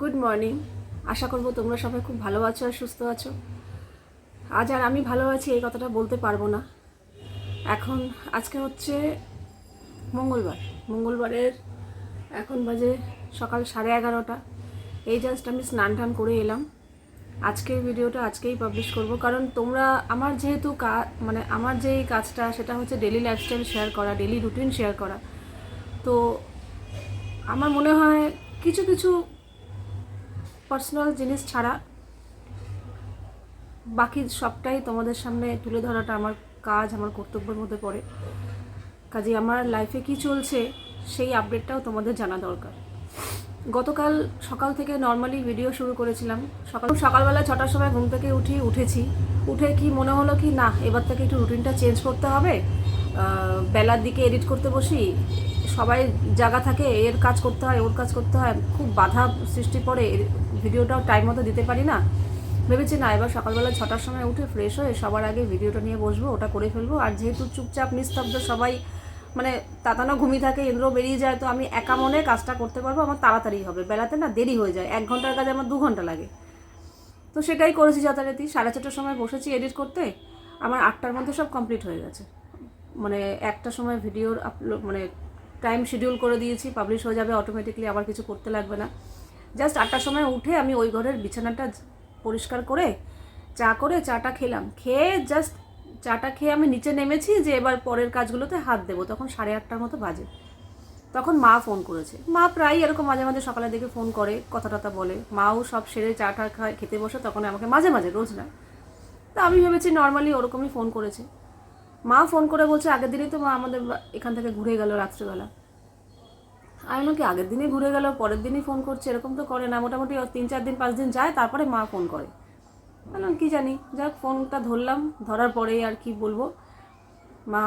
Good morning আশা করব তোমরা সবাই খুব ভালো আছো আর সুস্থ আছো। আজ আর আমি ভালো আছি, এই কথাটা বলতে পারব না। এখন আজকে হচ্ছে মঙ্গলবার। মঙ্গলবারের এখন বাজে সকাল সাড়ে এগারোটা। এই জাস্ট আমি স্নান টান করে এলাম। আজকের ভিডিওটা আজকেই পাবলিশ করব। কারণ তোমরা আমার যেহেতু কা মানে আমার যে কাজটা, সেটা হচ্ছে ডেলি লাইফস্টাইল শেয়ার করা ডেলি রুটিন শেয়ার করা। তো আমার মনে হয় কিছু কিছু পার্সোনাল জিনিস ছাড়া বাকি সবটাই তোমাদের সামনে তুলে ধরাটা আমার কাজ, আমার কর্তব্যের মধ্যে পড়ে। কাজে আমার লাইফে কি চলছে, সেই আপডেটটাও তোমাদের জানা দরকার। গতকাল সকাল থেকে নর্মালি ভিডিও শুরু করেছিলাম। সকাল সকালবেলা ছটার সময় ঘুম থেকে উঠি, উঠেছি। উঠে কি মনে হলো কি, না, এবার থেকে একটু রুটিনটা চেঞ্জ করতে হবে। বেলার দিকে এডিট করতে বসি সবাই জায়গা থাকে, এর কাজ করতে হয়, ওর কাজ করতে হয়, খুব বাধা সৃষ্টি পড়ে ভিডিওটাও টাইম মতো দিতে পারি না। ভেবেছি না, এবার সকালবেলা ছটার সময় উঠে ফ্রেশ হয়ে সবার আগে ভিডিওটা নিয়ে বসবো, ওটা করে ফেলব, আর যেহেতু চুপচাপ, নিস্তব্ধ সবাই মানে তাতানো ঘুমিয়ে থাকে, ইন্দ্র বেরিয়ে যায়, তো আমি একা মনে কাজটা করতে পারব, আমার তাড়াতাড়ি হবে। বেলাতে না দেরি হয়ে যায়, এক ঘণ্টার কাজে আমার দু ঘণ্টা লাগে। তো সেটাই করেছি যথারীতি, সাড়ে চারটার সময় বসেছি এডিট করতে, আমার আটটার মধ্যে সব কমপ্লিট হয়ে গেছে। মানে একটা সময় ভিডিওর আপলোড মানে টাইম শিডিউল করে দিয়েছি, পাবলিশ হয়ে যাবে অটোমেটিকলি আবার কিছু করতে লাগবে না। জাস্ট আটটার সময় উঠে আমি ওই ঘরের বিছানাটা পরিষ্কার করে চা করে চাটা খেলাম। খেয়ে জাস্ট চাটা খেয়ে আমি নিচে নেমেছি যে এবার পরের কাজগুলোতে হাত দেবো। তখন সাড়ে আটটার মতো বাজে। তখন মা ফোন করেছে। মা প্রায় এরকম মাঝে মাঝে সকালের দিকে ফোন করে কথা টথা বলে। মাও সব সেরে চা টা খায়, খেতে বসে, তখন আমাকে মাঝে মাঝে, রোজ না। তা আমি ভেবেছি নর্মালি ওরকমই ফোন করেছে। মা ফোন করে বলছে, আগের দিনই তো মা আমাদের এখান থেকে ঘুরে গেল রাত্রেবেলা। আমি বললাম কি, আগের দিনই ঘুরে গেল, পরের দিনই ফোন করছে? এরকম তো করে না, মোটামুটি তিন চার দিন, পাঁচ দিন যায়, তারপরে মা ফোন করে। বললাম, কি জানি, যাক, ফোনটা ধরলাম, ধরার পরে আর কি বলব। মা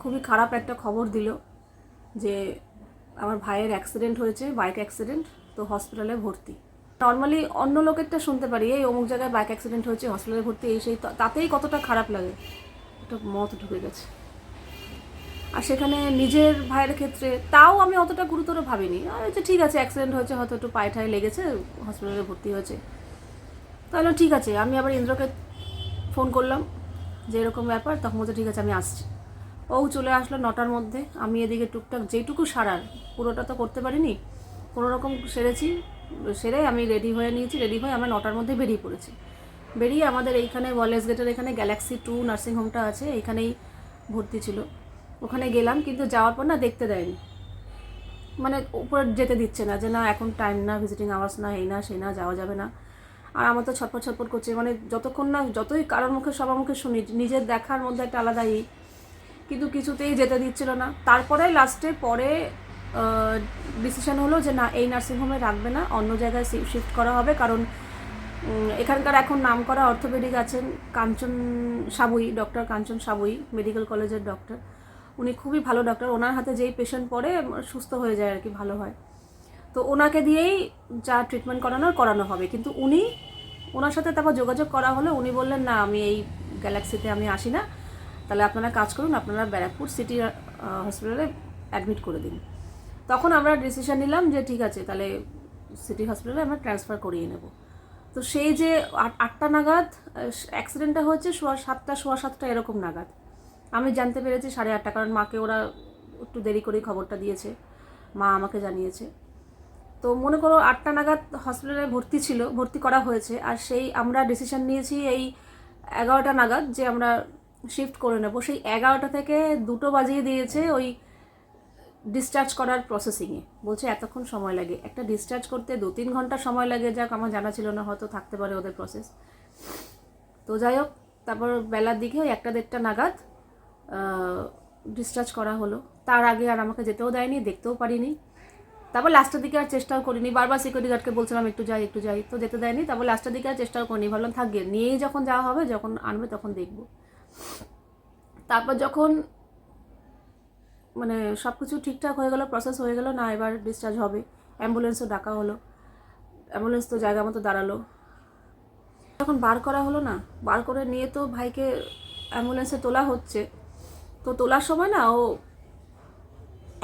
খুবই খারাপ একটা খবর দিল যে, আমার ভাইয়ের অ্যাক্সিডেন্ট হয়েছে, বাইক অ্যাক্সিডেন্ট, তো হসপিটালে ভর্তি। নর্মালি অন্য লোকেরটা শুনতে পারি, এই অমুক জায়গায় বাইক অ্যাক্সিডেন্ট হয়েছে, হসপিটালে ভর্তি, এই সেই তাতেই কতটা খারাপ লাগে। একটা মত ঢুকে গেছে। আর সেখানে নিজের ভাইয়ের ক্ষেত্রে তাও আমি অতটা গুরুতর ভাবিনি। আর যে ঠিক আছে অ্যাক্সিডেন্ট হয়েছে, হয়তো একটু পায়ে ঠায়ে লেগেছে হসপিটালে ভর্তি হয়েছে। তাহলে ঠিক আছে, আমি আবার ইন্দ্রকে ফোন করলাম যে এরকম ব্যাপার, তখন বলছে, ঠিক আছে, আমি আসছি। ও চলে আসলো নটার মধ্যে। আমি এদিকে টুকটাক যেটুকু সারার, পুরোটা তো করতে পারিনি। কোনো রকম সেরেছি, সেরে আমি রেডি হয়ে নিয়েছি। রেডি হয়ে আমার নটার মধ্যে বেরিয়ে পড়েছি। বেরিয়ে আমাদের এইখানে ওয়ালেস গেটের এখানে গ্যালাক্সি টু নার্সিং হোমটা আছে, এইখানেই ভর্তি ছিল। ওখানে গেলাম, কিন্তু যাওয়ার পর না দেখতে দেয়নি। মানে উপরে যেতে দিচ্ছে না যে না, এখন টাইম না ভিজিটিং আওয়ার্স না, এই না, সেই না, যাওয়া যাবে না। আর আমার তো ছটপট ছটপট করছে মানে যতক্ষণ না, যতই কারোর মুখে, সবার মুখে শুনি, নিজের দেখার মধ্যে একটা আলাদাই কিন্তু কিছুতেই যেতে দিচ্ছিল না। তারপরে লাস্টে পরে ডিসিশন হলো যে না, এই নার্সিংহোমে রাখবে না, অন্য জায়গায় শিফট করা হবে, কারণ এখানকার এখন নাম করা অর্থোপেডিক আছেন কাঞ্চন সাবুই, ডক্টর কাঞ্চন সাবুই, মেডিকেল কলেজের ডক্টর। উনি খুবই ভালো ডক্টর। ওনার হাতে যেই পেশেন্ট পড়ে, সুস্থ হয়ে যায় আর কি, ভালো হয়। তো ওনাকে দিয়েই যা ট্রিটমেন্ট করানোর করানো হবে। কিন্তু উনি, ওনার সাথে তারপর যোগাযোগ করা হলে। উনি বললেন, না, আমি এই গ্যালাক্সিতে আমি আসি না। তাহলে আপনারা কাজ করুন, আপনারা ব্যারাকপুর সিটি হসপিটালে অ্যাডমিট করে দিন। তখন আমরা ডিসিশন নিলাম যে, ঠিক আছে, তাহলে সিটি হসপিটালে আমরা ট্রান্সফার করিয়ে নেব। তো সেই যে আট- আটটা নাগাদ অ্যাক্সিডেন্টটা হচ্ছে সোয়া সাতটা সোয়া সাতটা এরকম নাগাদ। আমি জানতে পেরেছি সাড়ে আটটা, কারণ মাকে ওরা একটু দেরি করেই খবরটা দিয়েছে। মা আমাকে জানিয়েছে। তো মনে করো আটটা নাগাদ হসপিটালে ভর্তি ছিল, ভর্তি করা হয়েছে, আর সেই আমরা ডিসিশন নিয়েছি এই এগারোটা নাগাদ যে আমরা শিফট করে নেব। সেই এগারোটা থেকে দুটো বাজিয়ে দিয়েছে ওই ডিসচার্জ করার প্রসেসিংয়ে বলছে, এতক্ষণ সময় লাগে। একটা ডিসচার্জ করতে দু তিন ঘণ্টা সময় লাগে, যাক, আমার জানা ছিল না, হয়তো থাকতে পারে ওদের প্রসেস তো যাই হোক, তারপর বেলার দিকে ওই একটা দেড়টা নাগাদ ডিসচার্জ করা হলো। তার আগে আর আমাকে যেতেও দেয়নি, দেখতেও পারিনি। তারপর লাস্টের দিকে আর চেষ্টাও করিনি। বারবার সিকিউরিটি গার্ডকে বলছিলাম, একটু যাই একটু যাই। তো যেতে দেয়নি। তারপর লাস্টের দিকে আর চেষ্টাও করিনি। ভাবলাম থাকবে নিয়েই যখন যাওয়া হবে, যখন আনবে তখন দেখব। তারপর যখন মানে সব কিছু ঠিকঠাক হয়ে গেলো প্রসেস হয়ে গেলো, না এবার ডিসচার্জ হবে। অ্যাম্বুলেন্সও ডাকা হলো। অ্যাম্বুলেন্স তো জায়গা মতো দাঁড়াল। যখন বার করা হলো না, বার করে নিয়ে তো ভাইকে অ্যাম্বুলেন্সে তোলা হচ্ছে। তো তোলার সময় না ও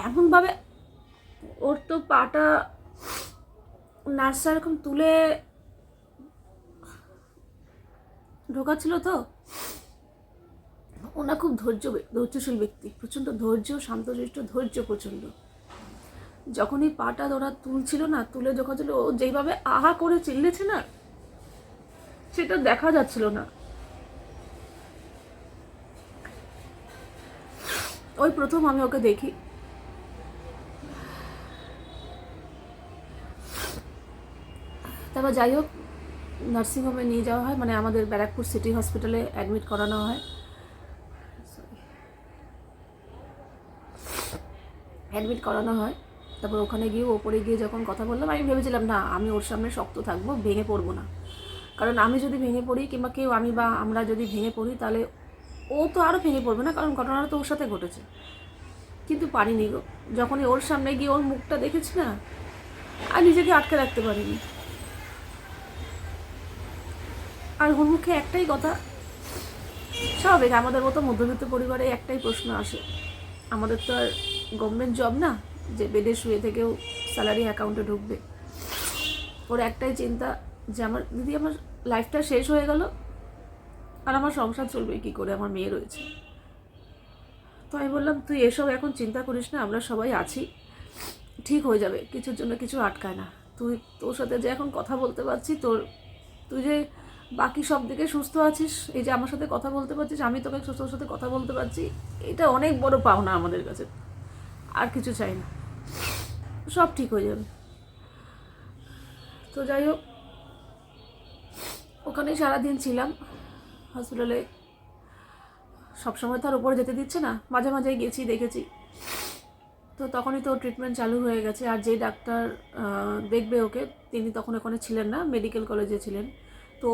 এমনভাবে ওর তো পাটা নার্সরা এরকম তুলে ঢোকাচ্ছিল তো। ওনা খুব ধৈর্য ধৈর্যশীল ব্যক্তি, প্রচণ্ড ধৈর্য, শান্তশিষ্ট, ধৈর্য প্রচণ্ড। যখনই পাটা ওরা তুলছিল না, তুলে যখন ছিল, ও যেইভাবে আহা করে চিল্লেছে না, সেটা দেখা যাচ্ছিল না। ওই প্রথম আমি ওকে দেখি। তারপর যাই হোক, নার্সিংহোমে নিয়ে যাওয়া হয় মানে আমাদের ব্যারাকপুর সিটি হসপিটালে অ্যাডমিট করানো হয়। অ্যাডমিট করানো হয়। তারপর ওখানে গিয়ে ওপরে গিয়ে যখন কথা বললাম, আমি ভেবেছিলাম, না, আমি ওর সামনে শক্ত থাকব, ভেঙে পড়ব না। কারণ আমি যদি ভেঙে পড়ি কিংবা কেউ আমি বা আমরা যদি ভেঙে পড়ি, তাহলে ও তো আরও ভেঙে পড়বে না, কারণ ঘটনাটা তো ওর সাথে ঘটেছে। কিন্তু পারিনি গো। যখনই ওর সামনে গিয়ে ওর মুখটা দেখেছি না, আর নিজেকে আটকে রাখতে পারিনি। আর ওর মুখে একটাই কথা, স্বাভাবিক, আমাদের মতো মধ্যবিত্ত পরিবারে একটাই প্রশ্ন আসে। আমাদের তো আর গভর্নমেন্ট জব না, যে বেডে শুয়ে থেকেও স্যালারি অ্যাকাউন্টে ঢুকবে। ওর একটাই চিন্তা যে আমার, দিদি, আমার লাইফটা শেষ হয়ে গেল আর আমার সংসার চলবে কি করে? আমার মেয়ে রয়েছে। তো আমি বললাম, তুই এসব এখন চিন্তা করিস না, আমরা সবাই আছি। ঠিক হয়ে যাবে, কিছুর জন্য কিছু আটকায় না। তুই তোর সাথে যে এখন কথা বলতে পারছি, তোর, তুই যে বাকি সব দিকে সুস্থ আছিস, এই যে আমার সাথে কথা বলতে পারছিস, আমি তোকে সুস্থ সাথে কথা বলতে পারছি, এটা অনেক বড় পাওনা আমাদের কাছে। আর কিছু চাই না। সব ঠিক হয়ে যাবে। তো যাই হোক, ওখানেই সারাদিন ছিলাম। হসপিটালে সবসময় তো আর উপরে যেতে দিচ্ছে না। মাঝে মাঝে গেছি, দেখেছি। তো তখনই তো ট্রিটমেন্ট চালু হয়ে গেছে। আর যে ডাক্তার দেখবে ওকে, তিনি তখন ওখানে ছিলেন না মেডিকেল কলেজে ছিলেন। তো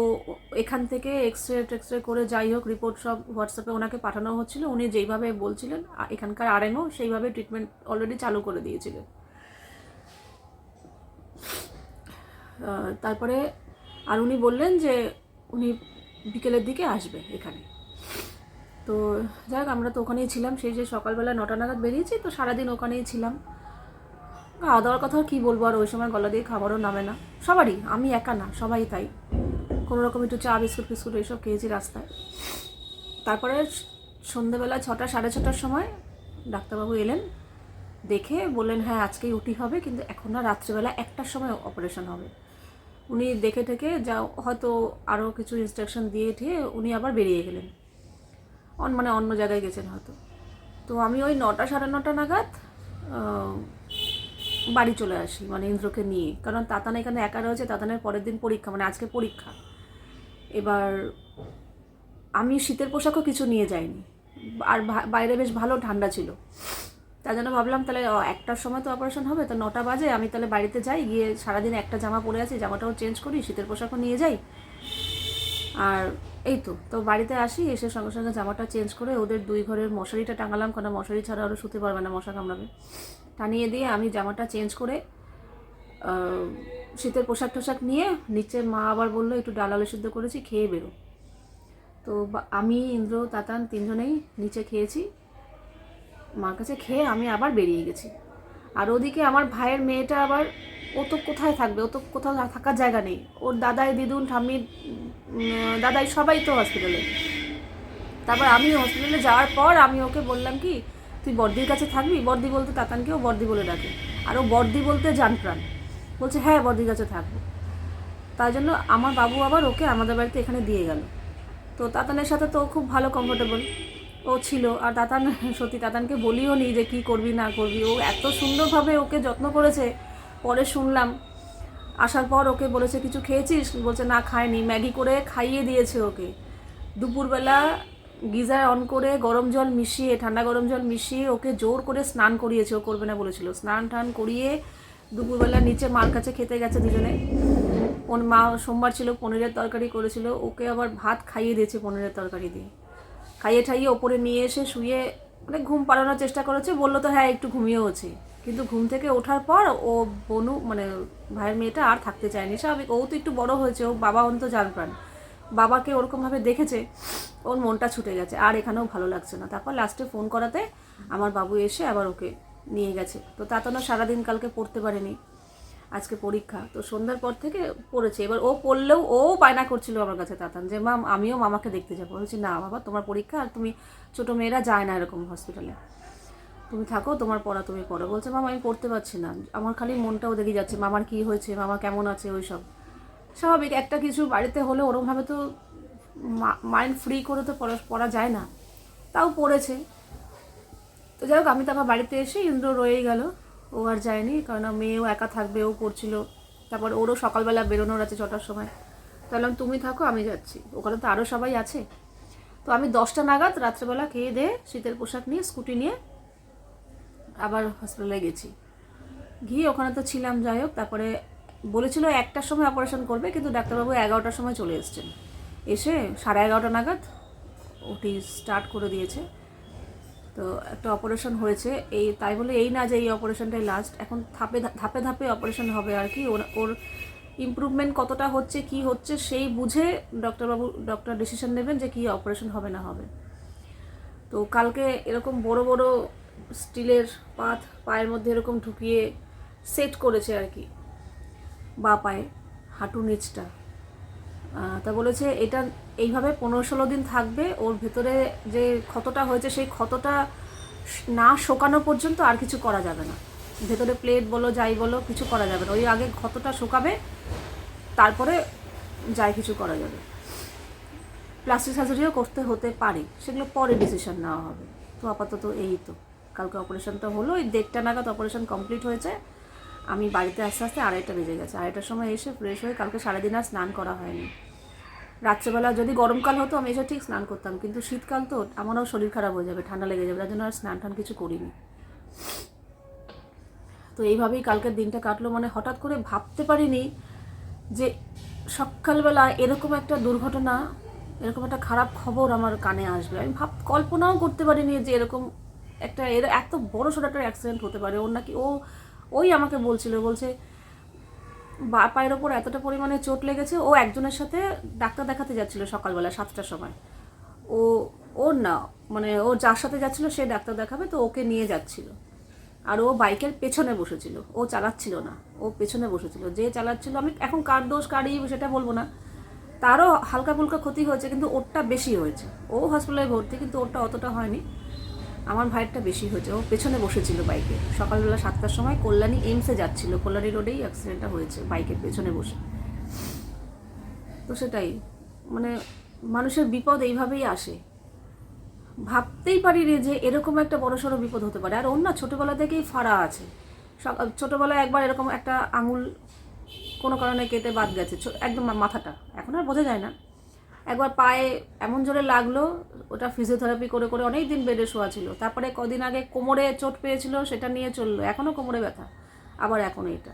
এখান থেকে এক্স রে টেক্স রে করে যাই হোক রিপোর্ট সব হোয়াটসঅ্যাপে ওনাকে পাঠানো হচ্ছিল। উনি যেইভাবে বলছিলেন এখানকার আরএমও সেইভাবে ট্রিটমেন্ট অলরেডি চালু করে দিয়েছিলেন। তারপরে আর উনি বললেন যে উনি বিকেলের দিকে আসবে এখানে। তো যাই হোক আমরা তো ওখানেই ছিলাম। সেই যে সকালবেলা নটা নাগাদ বেরিয়েছি, তো সারাদিন ওখানেই ছিলাম। খাওয়া দাওয়ার কথা কি বলব? আর ওই সময় গলা দিয়ে খাবারও নামে না। সবারই, আমি একা না, সবাই তাই। কোনো রকম একটু চা, বিস্কুট, ফিস্কুট এইসব খেয়েছি রাস্তায়। তারপরে সন্ধেবেলা ছটা, সাড়ে ছটার সময় ডাক্তারবাবু এলেন, দেখে বললেন হ্যাঁ আজকেই উটি হবে, কিন্তু এখন না, রাত্রেবেলা একটার সময় অপারেশন হবে। উনি দেখে টেকে যা, হয়তো আরও কিছু ইনস্ট্রাকশন দিয়ে ঠিয়ে উনি আবার বেরিয়ে গেলেন। অন মানে অন্য জায়গায় গেছেন হয়তো। তো আমি ওই নটা, সাড়ে নটা নাগাদ বাড়ি চলে আসি মানে ইন্দ্রকে নিয়ে। কারণ তাতান এখানে একা রয়েছে, তাতানের পরের দিন পরীক্ষা মানে আজকে পরীক্ষা। এবার আমি শীতের পোশাকও কিছু নিয়ে যাইনি। আর বাইরে বেশ ভালো ঠান্ডা ছিল। তার জন্য ভাবলাম তাহলে একটার সময় তো অপারেশন হবে, তো নটা বাজে, আমি তাহলে বাড়িতে যাই, গিয়ে সারাদিন একটা জামা পরে আছি, জামাটাও চেঞ্জ করি, শীতের পোশাকও নিয়ে যাই। আর এই তো তো বাড়িতে আসি, এসে সঙ্গে সঙ্গে জামাটা চেঞ্জ করে ওদের দুই ঘরের মশারিটা টাঙালাম কারণ মশারি ছাড়া ওরা শুতে পারবে না মশা কামড়াবে। টানিয়ে দিয়ে আমি জামাটা চেঞ্জ করে শীতের পোশাক টোশাক নিয়ে নিচে মা আবার বলল একটু ডাল আলু সিদ্ধ করেছি খেয়ে বেরো। তো আমি ইন্দ্র তাতান তিনজনেই নিচে খেয়েছি। মার কাছে খেয়ে আমি আবার বেরিয়ে গেছি। আর ওদিকে আমার ভাইয়ের মেয়েটা আবার ও তো কোথায় থাকবে? ও তো কোথাও থাকার জায়গা নেই। ওর দাদাই দিদুন ঠাম্মি উম, দাদাই সবাই তো হসপিটালে তারপর আমি হসপিটালে যাওয়ার পর আমি ওকে বললাম কি তুই বর্দির কাছে থাকবি? বর্দি বলতে তাতানকেও বর্দি বলে ডাকে। আর ও বর্দি বলতে জান প্রাণ বলছে হ্যাঁ বর্দির কাছে থাকব। তাই জন্য আমার বাবু আবার ওকে আমাদের বাড়িতে এখানে দিয়ে গেল। তো তাতানের সাথে তো খুব ভালো কমফোর্টেবল ও ছিল। আর তাতান, সত্যি তাতানকে বলিও নি যে কী করবি, না করবি। ও এত সুন্দরভাবে ওকে যত্ন করেছে, পরে শুনলাম। আসার পর ওকে বলেছে, কিছু খেয়েছিস? বলছে, না খায়নি ম্যাগি করে খাইয়ে দিয়েছে ওকে। দুপুরবেলা গিজার অন করে গরম জল মিশিয়ে, ঠান্ডা গরম জল মিশিয়ে ওকে জোর করে স্নান করিয়েছে। ও করবে না বলেছিল। স্নান টান করিয়ে দুপুরবেলা নিচে মার কাছে খেতে গেছে দুজনে। ওর মা সোমবার ছিল পনিরের তরকারি করেছিল, ওকে আবার ভাত খাইয়ে দিয়েছে পনিরের তরকারি দিয়ে। খাইয়ে ঠাইয়ে ওপরে নিয়ে এসে শুয়ে মানে ঘুম পাড়ানোর চেষ্টা করেছে, বলল তো হ্যাঁ একটু ঘুমিয়েওছে কিন্তু ঘুম থেকে ওঠার পর ও বনু মানে ভাইয়ের মেয়েটা আর থাকতে চায়নি। স্বাভাবিক, ও তো একটু বড় হয়েছে, ও বাবা অন্ত জান প্রাণ বাবাকে ওরকমভাবে দেখেছে, ওর মনটা ছুটে গেছে, আর এখানেও ভালো লাগছে না। তারপর লাস্টে ফোন করাতে আমার বাবু এসে আবার ওকে নিয়ে গেছে। তো তাতানো সারাদিন কালকে পড়তে পারেনি। আজকে পরীক্ষা। তো সন্ধ্যার পর থেকে পড়েছে। এবার ও পড়লেও ও বায়না করছিল আমার কাছে তাতান যে, মাম, আমিও মামাকে দেখতে যাব। বলছি, না বাবা, তোমার পরীক্ষা আর তুমি ছোটো মেয়েরা যায় না এরকম হসপিটালে তুমি থাকো, তোমার পড়া তুমি পড়ো। বলছে, মামা, আমি পড়তে পারছি না। আমার খালি মনটাও দেখে যাচ্ছে, মামার কি হয়েছে, মামা কেমন আছে ওই সব স্বাভাবিক, একটা কিছু বাড়িতে হলে ওরমভাবে তো মাইন্ড ফ্রি করে তো পড়া পড়া যায় না। তাও পড়েছে। তো যাই হোক আমি তো আমার বাড়িতে এসে ইন্দ্র রয়েই গেল। ও আর যায়নি, কারণ মেয়েও একা থাকবে, ও পড়ছিল তারপর ওরও সকালবেলা বেরোনোর আছে ছটার সময়। তাহলে তুমি থাকো, আমি যাচ্ছি। ওখানে তো আরও সবাই আছে। তো আমি দশটা নাগাদ রাত্রেবেলা খেয়ে দিয়ে শীতের পোশাক নিয়ে, স্কুটি নিয়ে আবার হসপিটালে গেছি। গিয়ে ওখানে তো ছিলাম যাই হোক তারপরে বলেছিল একটার সময় অপারেশন করবে, কিন্তু ডাক্তারবাবু এগারোটার সময় চলে এসছেন। এসে সাড়ে এগারোটা নাগাদ ওটি স্টার্ট করে দিয়েছে। তো একটা অপারেশন হয়েছে। এই, তাই বলে এই না যে এই অপারেশনটাই লাস্ট এখন ধাপে ধাপে ধাপে অপারেশন হবে আর কি। ওর ওর ইমপ্রুভমেন্ট কতটা হচ্ছে, কি হচ্ছে, সেই বুঝে ডক্টরবাবু ডক্টর ডিসিশন নেবেন যে কি অপারেশন হবে না হবে। তো কালকে এরকম বড় বড় স্টিলের পাত পায়ের মধ্যে এরকম ঢুকিয়ে সেট করেছে আর কি। বা পায়ে হাঁটু নিচটা। তা বলেছে এটা এইভাবে পনেরো ষোলো দিন থাকবে, ওর ভেতরে যে ক্ষতটা হয়েছে সেই ক্ষতটা না শোকানো পর্যন্ত আর কিছু করা যাবে না। ভেতরে প্লেট বলো, যাই বলো, কিছু করা যাবে না। ওই আগে ক্ষতটা শুকাবে, তারপরে যাই কিছু করা যাবে। প্লাস্টিক সার্জারিও করতে হতে পারে, সেগুলো পরে ডিসিশন নেওয়া হবে। তো আপাতত এই তো। কালকে অপারেশনটা হলো ওই দেড়টা নাগাদ অপারেশন কমপ্লিট হয়েছে। আমি বাড়িতে আস্তে আস্তে আড়াইটা বেজে গেছে। আড়াইটার সময় এসে ফ্রেশ হয়ে কালকে সারাদিন আর স্নান করা হয়নি। রাত্রেবেলা যদি গরমকাল হতো, আমি এসে ঠিক স্নান করতাম। কিন্তু শীতকাল তো, আমারও শরীর খারাপ হয়ে যাবে, ঠান্ডা লেগে যাবে, তার জন্য আর স্নান টান কিছু করিনি। তো এইভাবেই কালকের দিনটা কাটলো। মানে হঠাৎ করে ভাবতে পারিনি যে সকালবেলা এরকম একটা দুর্ঘটনা, এরকম একটা খারাপ খবর আমার কানে আসবে। আমি ভাব, কল্পনাও করতে পারিনি যে এরকম একটা, এর এত বড় সড়ো একটা অ্যাক্সিডেন্ট হতে পারে। ওর নাকি, ও, ওই আমাকে বলছিল, বলছে বা পায়ের ওপর এতটা পরিমাণে চোট লেগেছে, ও একজনের সাথে ডাক্তার দেখাতে যাচ্ছিল সকালবেলা সাতটার সময়। ও ওর না মানে ও যার সাথে যাচ্ছিল সে ডাক্তার দেখাবে, তো ওকে নিয়ে যাচ্ছিল। আর ও বাইকের পেছনে বসেছিল, ও চালাচ্ছিল না, ও পেছনে বসেছিল। যে চালাচ্ছিল, আমি এখন কার দোষ কার ই সেটা বলব না। তারও হালকা ফুলকা ক্ষতি হয়েছে, কিন্তু ওরটা বেশি হয়েছে। ও হসপিটালে ভর্তি, কিন্তু ওরটা অতটা হয়নি। আমার ভাইয়েরটা বেশি হয়েছে। ও পেছনে বসেছিল বাইকে। সকালবেলা সাতটার সময় কল্যাণী এইমসে যাচ্ছিল। কল্যাণী রোডেই অ্যাক্সিডেন্টটা হয়েছে বাইকের পেছনে বসে। তো সেটাই। মানে মানুষের বিপদ এইভাবেই আসে। ভাবতেই পারি রে যে এরকম একটা বড় সড়ো বিপদ হতে পারে। আর ওর না ছোটোবেলা থেকেই ফাড়া আছে। সক- ছোটোবেলায় একবার এরকম একটা আঙুল কোনো কারণে কেটে বাদ গেছে। একদম মাথাটা। এখন আর বোঝা যায় না। একবার পায়ে এমন জোরে লাগল, ওটা ফিজিওথেরাপি করে করে অনেক দিন বেডে শোয়া ছিল। তারপরে কদিন আগে কোমরে চোট পেয়েছিল, সেটা নিয়ে চলল। এখনও কোমরে ব্যথা, আবার এখন এইটা।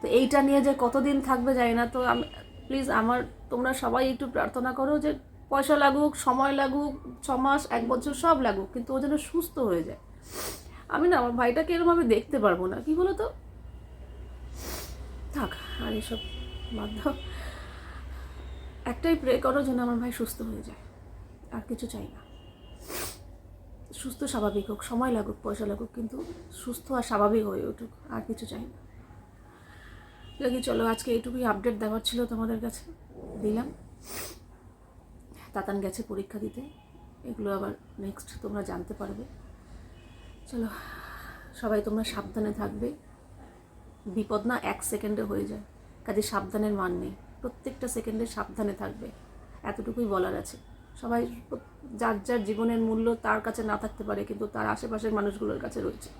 তো এইটা নিয়ে যে কতদিন থাকবে জানি না। তো আমি প্লিজ আমার, তোমরা সবাই একটু প্রার্থনা করো যে পয়সা লাগুক, সময় লাগুক, ছ মাস, এক বছর সব লাগুক, কিন্তু ও যেন সুস্থ হয়ে যায়। আমি না, আমার ভাইটাকে এরমভাবে দেখতে পারব না। কি বলো তো থাক, আর এসব দাও। একটাই প্রে করো যেন আমার ভাই সুস্থ হয়ে যায়। আর কিছু চাই না। সুস্থ স্বাভাবিক হোক, সময় লাগুক, পয়সা লাগুক, কিন্তু সুস্থ আর স্বাভাবিক হয়ে উঠুক, আর কিছু চাই না। লাগি চলো, আজকে এইটুকুই আপডেট দেওয়ার ছিল তোমাদের কাছে। দিলাম। তাতান গেছে পরীক্ষা দিতে। এগুলো আবার নেক্সট তোমরা জানতে পারবে। চলো, সবাই তোমরা সাবধানে থাকবে। বিপদ না এক সেকেন্ডে হয়ে যায়। কাজে সাবধানের মান নেই। প্রত্যেকটা সেকেন্ডে সাবধানে থাকবে। এতটুকুই বলার আছে। সবাই যার যার জীবনের মূল্য তার কাছে না থাকতে পারে, কিন্তু তার আশেপাশের মানুষগুলোর কাছে রয়েছে।